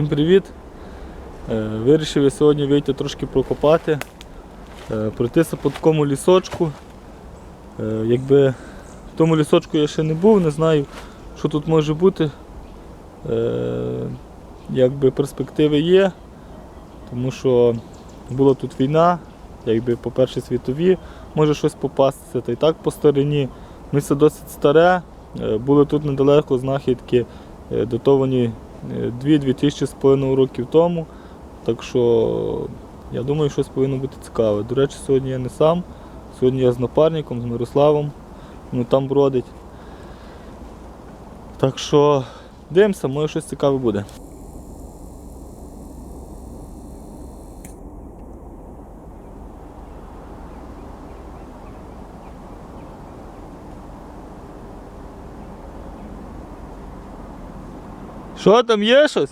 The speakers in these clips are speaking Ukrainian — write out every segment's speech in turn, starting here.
Всім привіт! Е, Вирішив я сьогодні вийти трошки прокопати, е, пройтися по такому лісочку. Е, Якби в тому лісочку я ще не був, не знаю, що тут може бути. Якби перспективи є, тому що була тут війна, якби по першій світовій може щось попастися, та й так по старині. Місце досить старе, були тут недалеко знахідки датовані 2-2 тисячі з половиною років тому. Так що я думаю, щось повинно бути цікаве. До речі, сьогодні я не сам. Сьогодні я з напарником, з Мирославом. Ну там бродить. Так що дивимося, може щось цікаве буде. Що там є щось?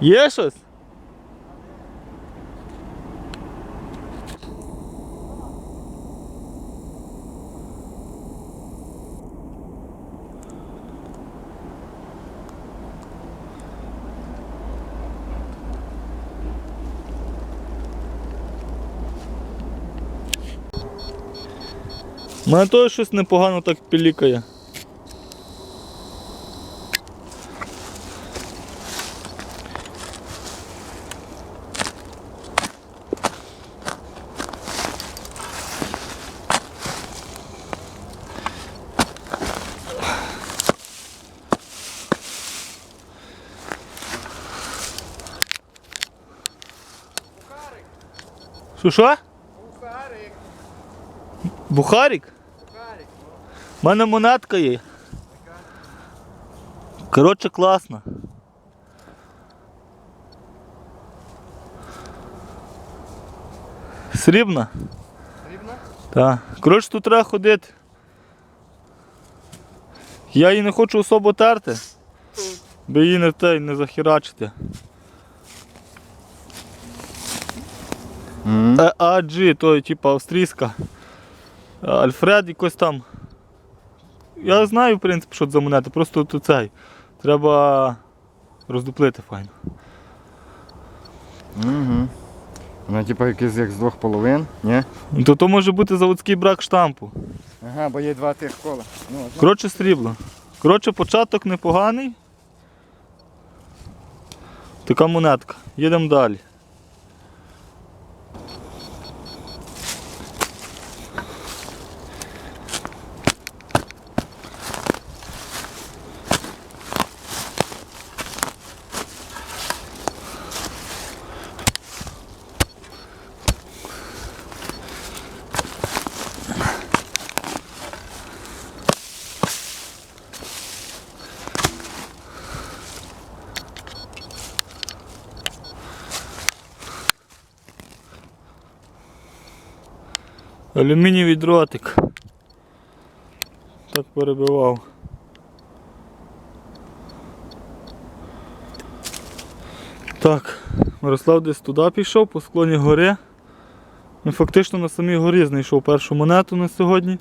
Є щось? Мене теж щось непогано так пілікає. Що що? Бухарик, Бухарик? бухарик. У мене монетка є. Коротше, класно. Срібна? Рівно? Так. Коротше, тут треба ходити. Я її не хочу особо терти, бо її не те не захерачити. Е, AG, то типу австрійська. Альфред якось там. Я знаю, в принципі, що це за монета, просто тут цей. Треба роздуплити файно. Угу. Вона типу якийсь як з двох половин, ні? Ну, То то може бути заводський брак штампу. Ага, бо є два тих кола. Ну. Коротше, срібло. Коротше, початок непоганий. Така монетка. Їдемо далі. Алюмінієвий дротик. Так перебивав. Так, Мирослав десь туди пішов, по склоні гори. Ми фактично на самій горі знайшов першу монету на сьогодні.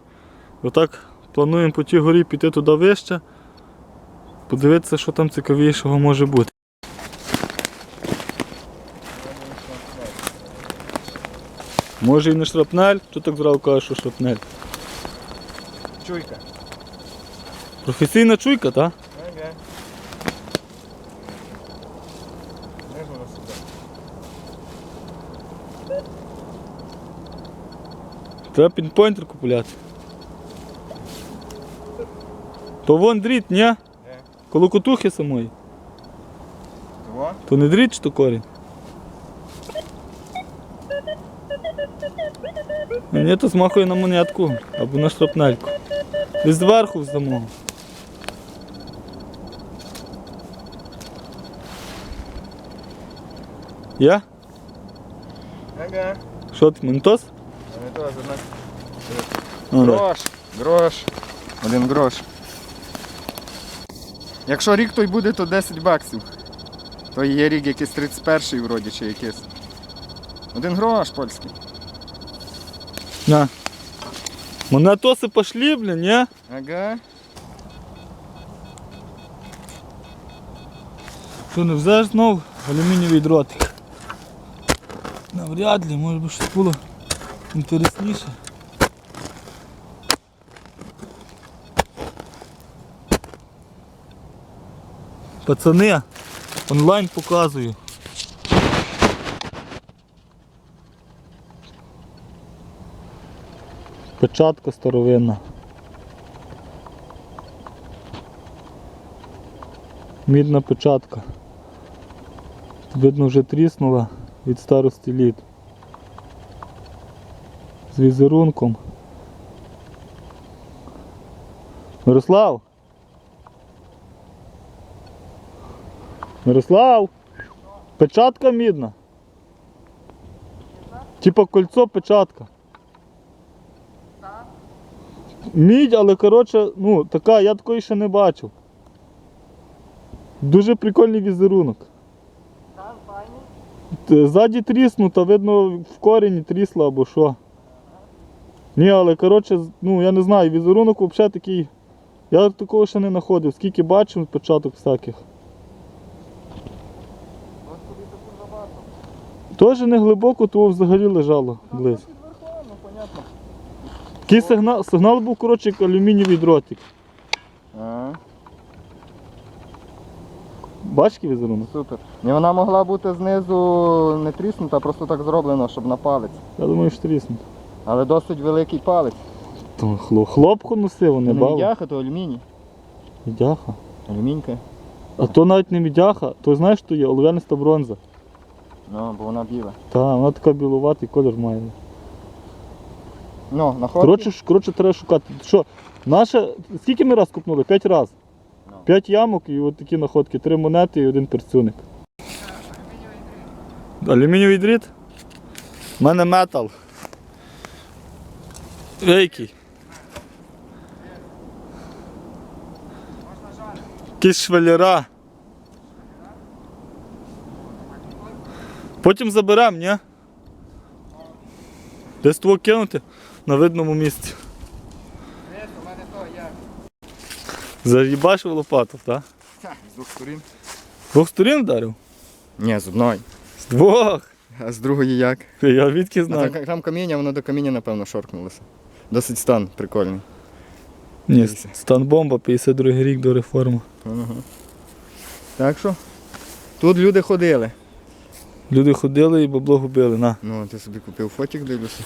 Отак плануємо по тій горі піти туди вище, подивитися, що там цікавішого може бути. Може і не шрапнель, що так зразу кажеш, що шрапнель. Чуйка. Професійна чуйка, так? Ага. Треба пінпойнтер купувати. То вон дріт, ні? Коло котухи самої. То не дріт, чи то корінь. А Ні, то змахує на монетку або на шрапнельку. Десь зверху замов. Я? Ага. Що ти, ментос? Не одна. Ну. Грош. Грош. Один грош. Якщо рік той буде, то 10 баксів. То є рік якийсь 31-й вроді чи якийсь. Один грош польський. На. Монетоси пошли, блін, ні? Ага. Що не взяш знов алюмінієвий дротик. Навряд ли, може би щось було інтересніше. Пацани, онлайн показую. Печатка старовинна. Мідна печатка. Видно вже тріснула від старості літ. З візерунком. Мирослав! Мирослав! Печатка мідна. Типа кольцо печатка. Мідь, але коротше, ну, така, я такої ще не бачив. Дуже прикольний візерунок. Ззаді тріснута, видно в корені трісла або що. Ні, але коротше, ну я не знаю, візерунок взагалі такий. Я такого ще не знаходив, скільки бачив початок всяких. Теж не глибоко, то взагалі лежало близько. Такий сигнал, сигнал був, коротше, як алюмінієвий дротик. А, Бачиш візерунок? супер. І вона могла бути знизу не тріснута, а просто так зроблено, щоб на палець. Я думаю, що тріснув. Але досить великий палець. То хлоп, хлопку носив, не не бав. мідяха, то алюміній. Мідяха. Алюмінька. А то навіть не мідяха, то знаєш, що є олов'яниста бронза. Ну, бо вона біла. Та, вона така білуватий колір має. Ну, находки. Коротше, ш- коротше, треба шукати. Що, наше, скільки ми раз купнули? П'ять раз. Ну. П'ять ямок і от такі находки, три монети і один перцюник. Алюмінієвий дріт? У мене метал. Який? Якісь швеллера. Потім заберемо, ні? Десь того кинути на видному місці. у мене то як? Заїбашив лопату, так? З двох сторін. З двох сторін вдарив? Ні, з одної. З двох. А з другої як? Я відки знаю. там, там каміння, воно до каміння, напевно, шоркнулося. Досить стан прикольний. Ні, стан бомба, 52 рік до реформи. Ага. Так що? Тут люди ходили. Люди ходили і бабло губили. На. Ну, ти собі купив фотик, дивлюся.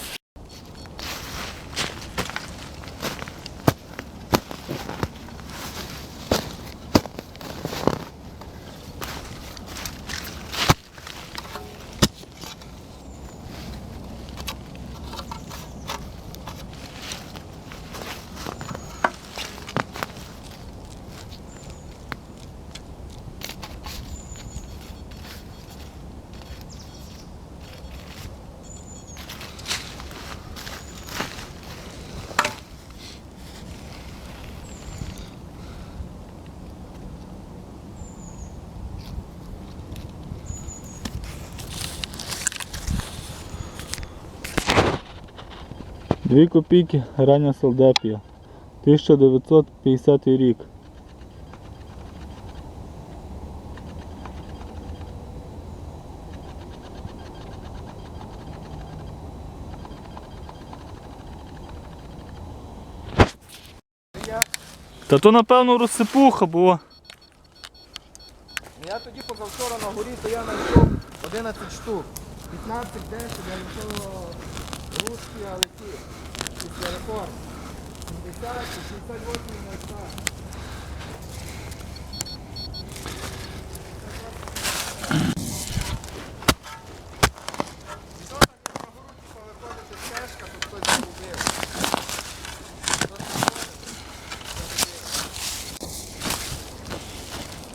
Дві копійки рання Солдепія. 1950 рік. Та то напевно розсипуха, бо Я тоді позавчора на горі, то я знайшов 11 штук. 15 10 я знайшов але ті. Після реформ. 70 68 знайшла.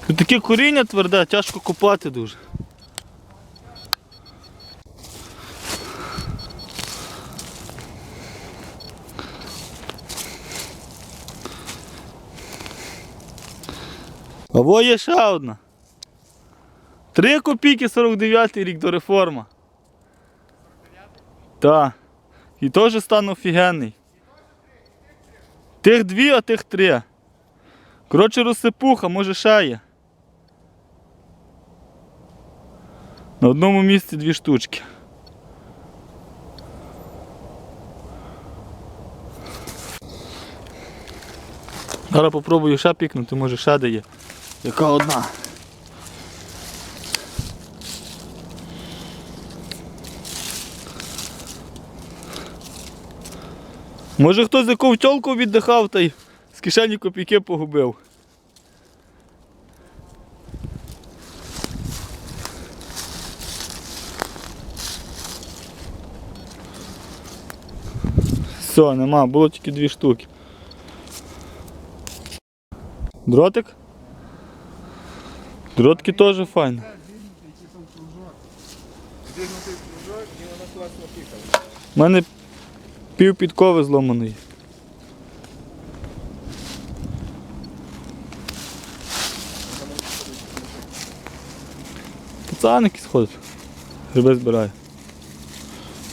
Тут таке коріння тверде, тяжко копати дуже. А во є ще одна. Три копійки 49 рік до реформа. Так. І теж стан офігенний. Тих дві, а тих три. Коротше, розсипуха, може ще є. На одному місці дві штучки. Зараз попробую ще пікнути, може ще де є. Яка одна. Може хтось яку втьолку віддихав та й з кишені копійки погубив. Все, нема, було тільки дві штуки. Дротик? Дротки теж файні. У мене пів підкови зломаний. Пацан якийсь ходить. Гриби збирає.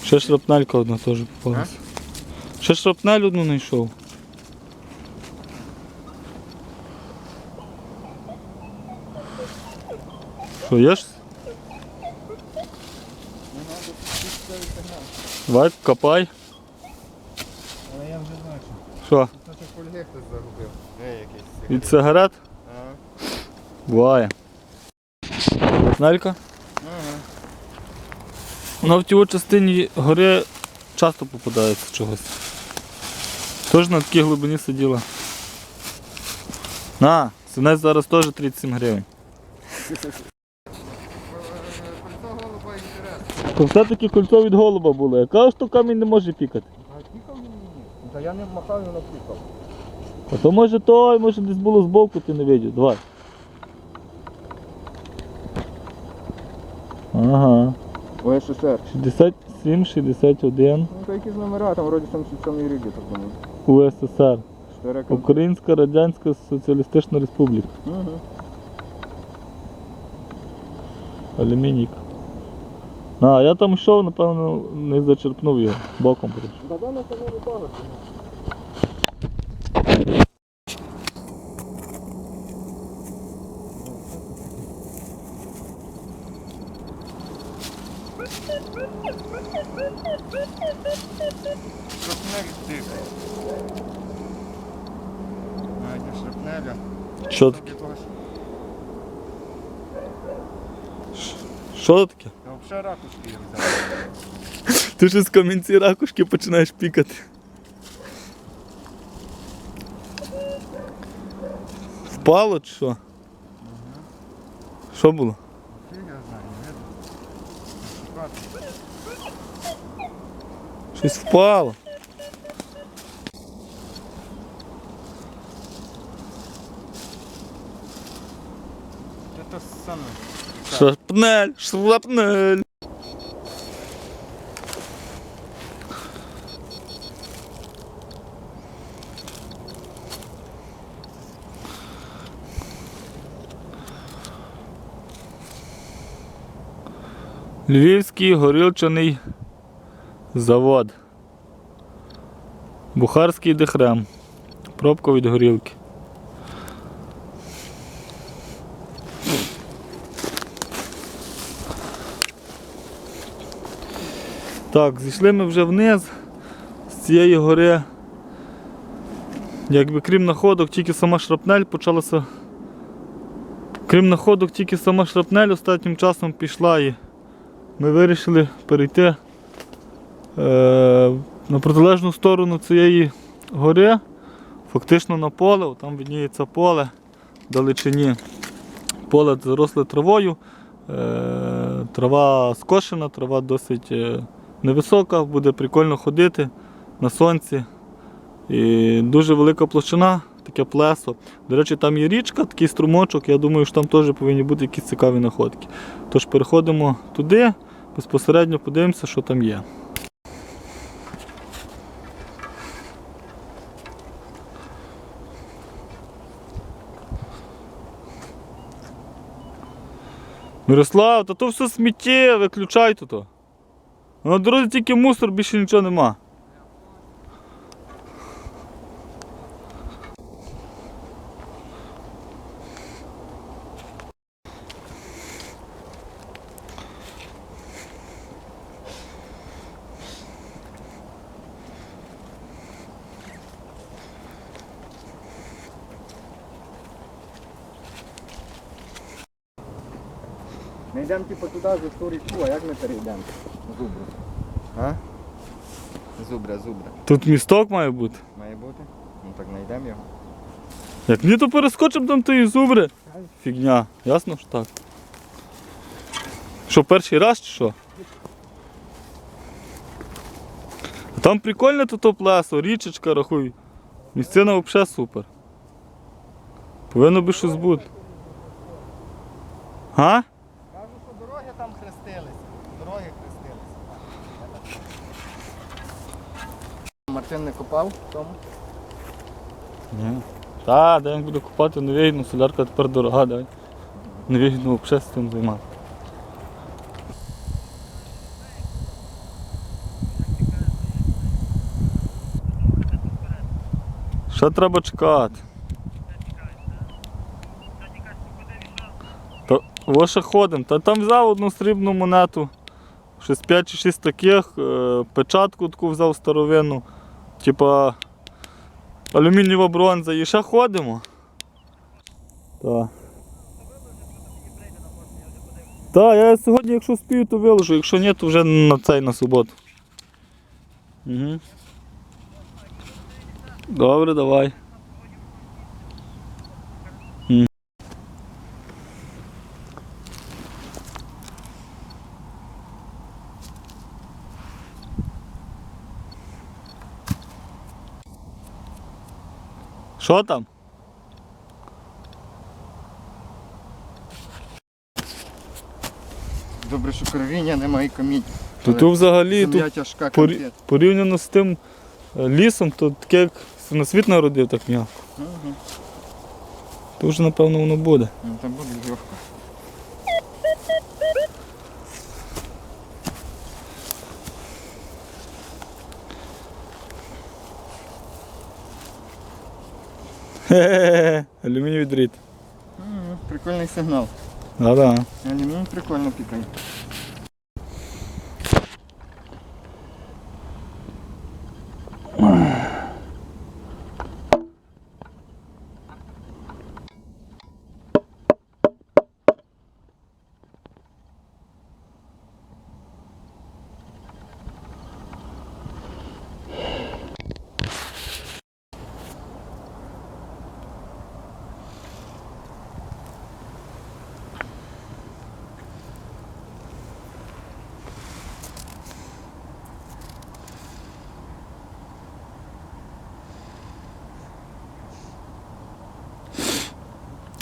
Ще шрапнелька одна теж попалась. Ще шрапнель одну знайшов. Що, є ж? Давай, копай. Але я вже знаю, що. Що, фольги хтось загубив. Не якийсь. від сигарет? Ага. Буває. Нелька? Ага. Вона в тій частині гори часто попадається чогось. Тож на такій глибині сиділа. На, синець зараз теж 37 гривень. Кольцо голуба інтерес. То все-таки кольцо від голуба було. Я кажу, що камінь не може пікати. А пікав він мені? Та я не махав, він пікав. А то може той, може десь було збоку, ти не видів. Давай. Ага. Ой, СССР. 67, 61 Ну, то якісь номера, там вроді 77 рік, я так думаю. УССР. Чотири Українська Радянська Соціалістична Республіка. Мгм. Алюмінік. А, я там йшов, напевно, не зачерпнув його. Боком прийшов. Що таке? Що таке? Я взагалі ракушки їх взяв. Ти ж з камінці ракушки починаєш пікати. Впало чи що? Що було? Фіг я знаю, не. Шукати. Щось впало. Це саме. Шрапнель, шрапнель. Львівський горілчаний завод. Бухарський дехрем. Пробка від горілки. Так, зійшли ми вже вниз з цієї гори. Якби крім находок, тільки сама шрапнель почалася. Крім находок, тільки сама шрапнель останнім часом пішла і ми вирішили перейти е, на протилежну сторону цієї гори, фактично на поле, там видніється поле далечині. Поле заросле травою, е, трава скошена, трава досить е, невисока, буде прикольно ходити на сонці. І дуже велика площина, таке плесо. До речі, там є річка, такий струмочок, я думаю, що там теж повинні бути якісь цікаві находки. Тож переходимо туди, безпосередньо подивимося, що там є. Мирослав, та то все сміттє, виключай то. На дорозі тільки мусор, більше нічого нема. Ми йдемо типу туди за ту річку, а як ми перейдемо? Зубру. А? Зубра, зубра. Тут місток має бути. Має бути? Ну так знайдемо його. Як ні, то перескочимо там тої зубри. Фігня. Ясно ж так. Що, перший раз чи що? Там прикольне тут то плесо, річечка, рахуй. Місцина взагалі супер. Повинно би щось бути. Га? Кажу, що дороги там хрестились. Дороги хрестились. Мартин не копав тому? Ні. Та, де він буде купати, не вигідно, солярка тепер дорога, дай. Не вигідно взагалі з цим займати. Ще треба чекати. Та во ще ходимо. Та там взяв одну срібну монету. Щось 5 чи 6 таких, е, печатку таку взяв старовинну. Типа алюмінієва бронза і ще ходимо. Так. Так, я сьогодні, якщо спію, то виложу, якщо ні, то вже на цей на суботу. Угу. Добре, давай. Що там? Добре, що кровіння немає камінь. То тут взагалі Земля тут тяжка порі- капець. порівняно з тим е, лісом, то таке як на світ народив так м'яко. Угу. То вже напевно воно буде. Ну, там буде легко. Хе-хе-хе, алюмінієвий дріт. Прикольний сигнал. Да-да. Алюміній прикольно пікає.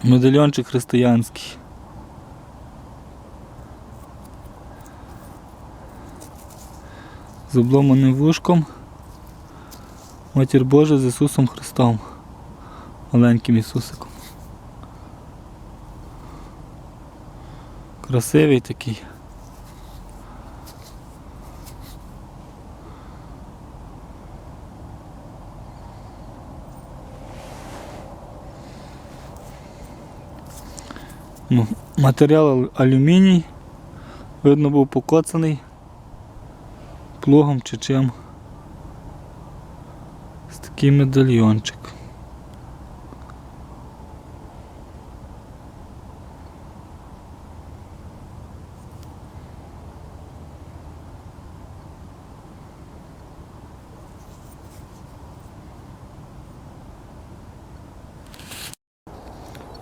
Медальйончик християнський. З обломаним вушком. Матір Божа з Ісусом Христом. Маленьким Ісусиком. Красивий такий. Ну, Матеріал алюміній. Видно був покоцаний плугом чи чим. Ось такий медальйончик.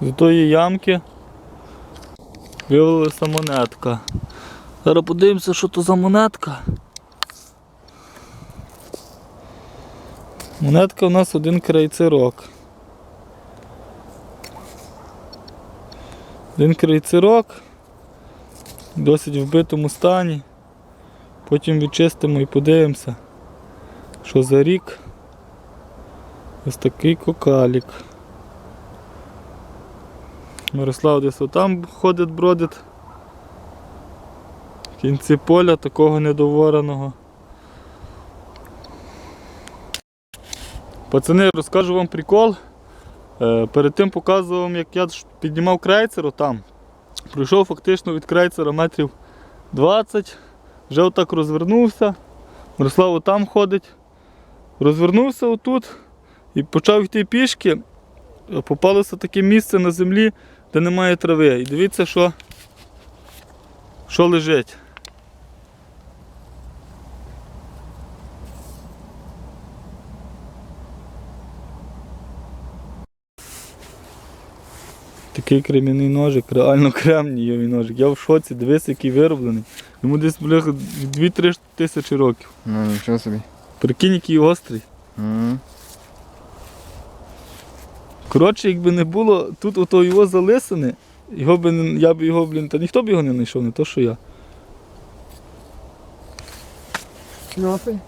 З тої ямки виявилася монетка. Зараз подивимося, що то за монетка. Монетка у нас один крейцерок. Один крейцерок. Досить вбитому стані. Потім відчистимо і подивимося, що за рік. Ось такий кокалік. Мирослав десь отам ходить, бродить. В кінці поля такого недовореного. Пацани, розкажу вам прикол. Е, Перед тим показував як я піднімав крейцер там. Пройшов фактично від крейцера метрів 20, вже отак розвернувся. Мирослав отам ходить. Розвернувся отут і почав йти пішки. Попалося таке місце на землі, де немає трави. І дивіться, що Що лежить? Такий кремінний ножик, реально кремнієвий ножик. Я в шоці, дивись, який вироблений. Йому десь бляха 2-3 тисячі років. Ну нічого собі. Прикинь, який гострий. Коротше, якби не було тут ото його залисини, його би, я б його, блін, та ніхто б його не знайшов, не то що я. Кльосий.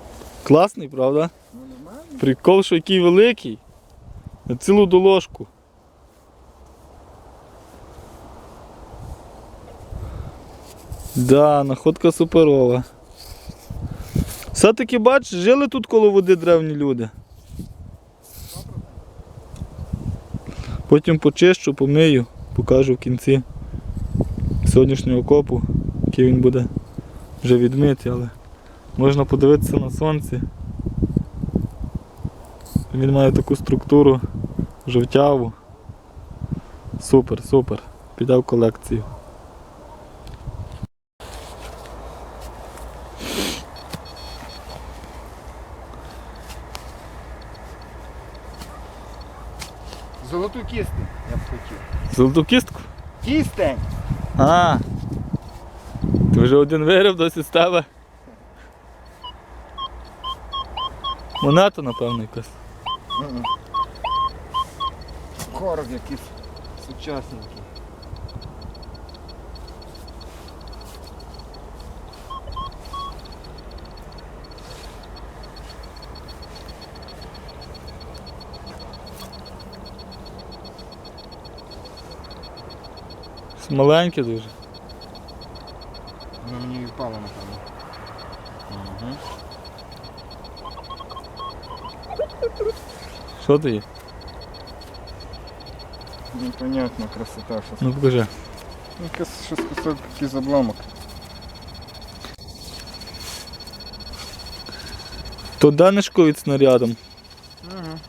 Класний, правда? Ну нормально. Прикол, що який великий. На цілу доложку. Да, находка суперова. Все-таки бач, жили тут коло води древні люди. Потім почищу, помию, покажу в кінці сьогоднішнього копу, який він буде вже відмитий, але можна подивитися на сонці. Він має таку структуру жовтяву. Супер, супер. Піде в колекцію. Золоту я б хотів. Золоту кістку? Кістень! А. Ти вже один виграв, досі става. Монета, напевно, якась. Короб якийсь сучасненький. Маленьке дуже. Воно мені впало, напевно. Що то є? Непонятно красота, що Ну покажи. Ну, якась щось кусок якийсь обломок. То данишко від снарядом. Ага.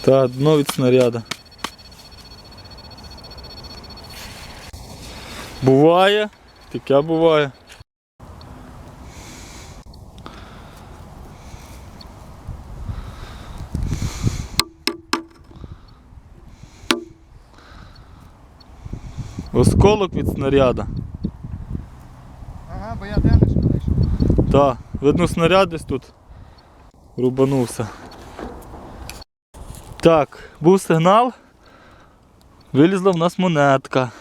Та дно від снаряда. Буває, таке буває. Осколок від снаряда. Ага, бо я денежку знайшов. Так, видно снаряд десь тут рубанувся. Так, був сигнал. Вилізла в нас монетка.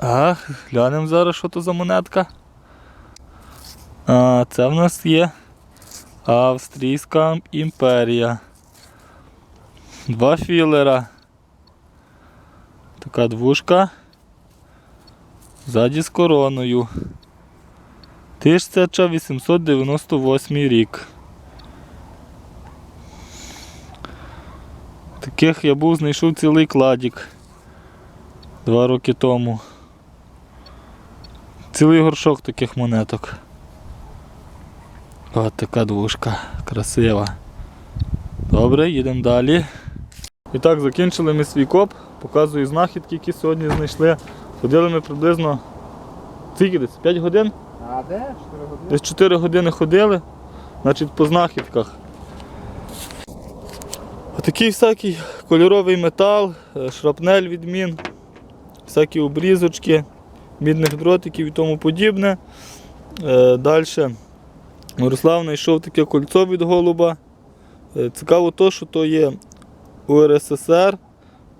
А, глянемо зараз, що то за монетка. А, це в нас є Австрійська імперія. Два філера. Така двушка. Ззаді з короною. 1898 рік. Таких я був знайшов цілий кладік два роки тому. Цілий горшок таких монеток. От така двушка, красива. Добре, їдемо далі. І так, закінчили ми свій коп, показую знахідки, які сьогодні знайшли. Ходили ми приблизно скільки десь? 5 годин? А де? 4 години? Десь 4 години ходили, значить по знахідках. Отакий всякий кольоровий метал, е, шрапнель від мін, всякі обрізочки, мідних дротиків і тому подібне. Далі Мирослав знайшов таке кольцо від голуба. Е, Цікаво то, що то є УРССР,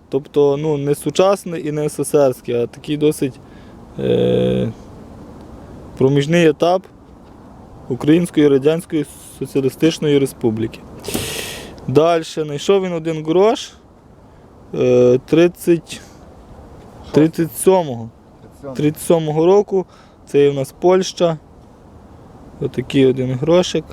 тобто ну, не сучасний і не СССРський, а такий досить е, проміжний етап Української Радянської Соціалістичної Республіки. Далі знайшов він один грош е, 30, 37-го 37-го року. Це є в нас Польща. Отакий один грошик.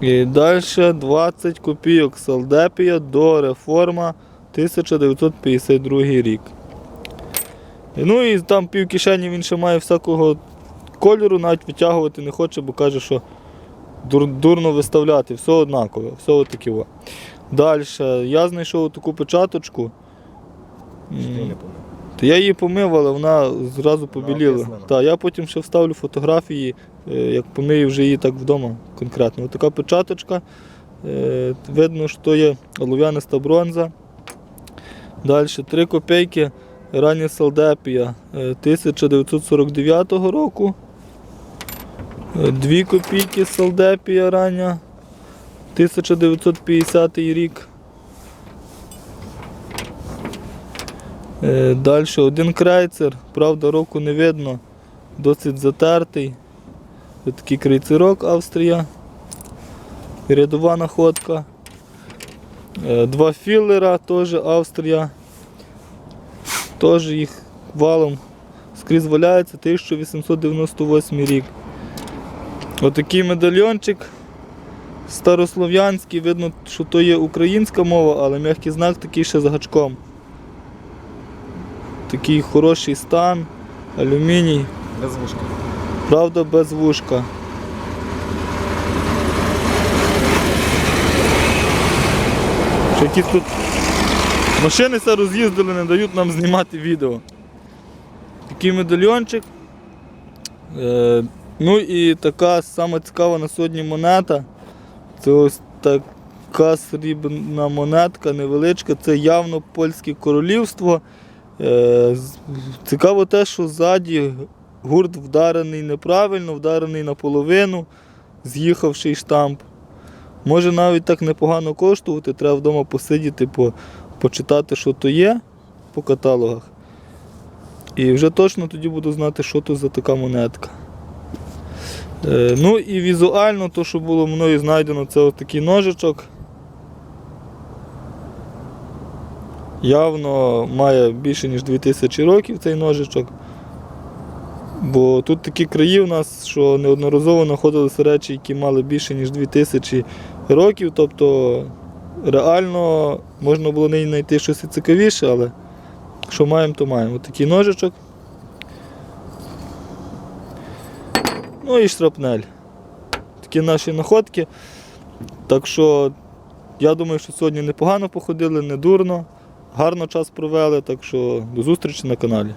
І далі 20 копійок Салдепія до реформа 1952 рік. Ну і там пів кишені він ще має всякого кольору, навіть витягувати не хоче, бо каже, що дур, дурно виставляти, все однакове, все отаке. Далі я знайшов таку печаточку. То я її помив, але вона зразу побіліла. Так, я потім ще вставлю фотографії, е, як помию вже її так вдома конкретно. Ось така печаточка. Е, Видно, що є олов'яниста бронза. Далі 3 копійки. Рання Салдепія е, 1949 року. 2 копійки Салдепія рання 1950 рік. Далі один крейцер, правда, року не видно, досить затертий. Ось такий крейцерок Австрія. Рядова находка. Е, Два філера, теж Австрія. Теж їх валом скрізь валяється 1898 рік. Отакий медальйончик старослов'янський, видно, що то є українська мова, але м'який знак такий ще з гачком. Такий хороший стан, алюміній, Без вушка. правда без вушка. Що якісь тут машини все роз'їздили, не дають нам знімати відео. Такий медальйончик. Е, ну і така сама цікава на сьогодні монета. Це ось така срібна монетка, невеличка, це явно польське королівство. Е, Цікаво те, що ззаді гурт вдарений неправильно, вдарений наполовину, з'їхавший штамп. Може навіть так непогано коштувати, треба вдома посидіти, по, почитати, що то є по каталогах. І вже точно тоді буду знати, що то за така монетка. Е, ну і візуально, то, що було мною знайдено, це ось такий ножичок. Явно має більше, ніж 2000 років цей ножичок. Бо тут такі краї в нас, що неодноразово знаходилися речі, які мали більше, ніж 2000 років. Тобто реально можна було не знайти щось цікавіше, але що маємо, то маємо. Ось такий ножичок. Ну і шрапнель. Такі наші находки. Так що я думаю, що сьогодні непогано походили, не дурно, гарно час провели, так що до зустрічі на каналі.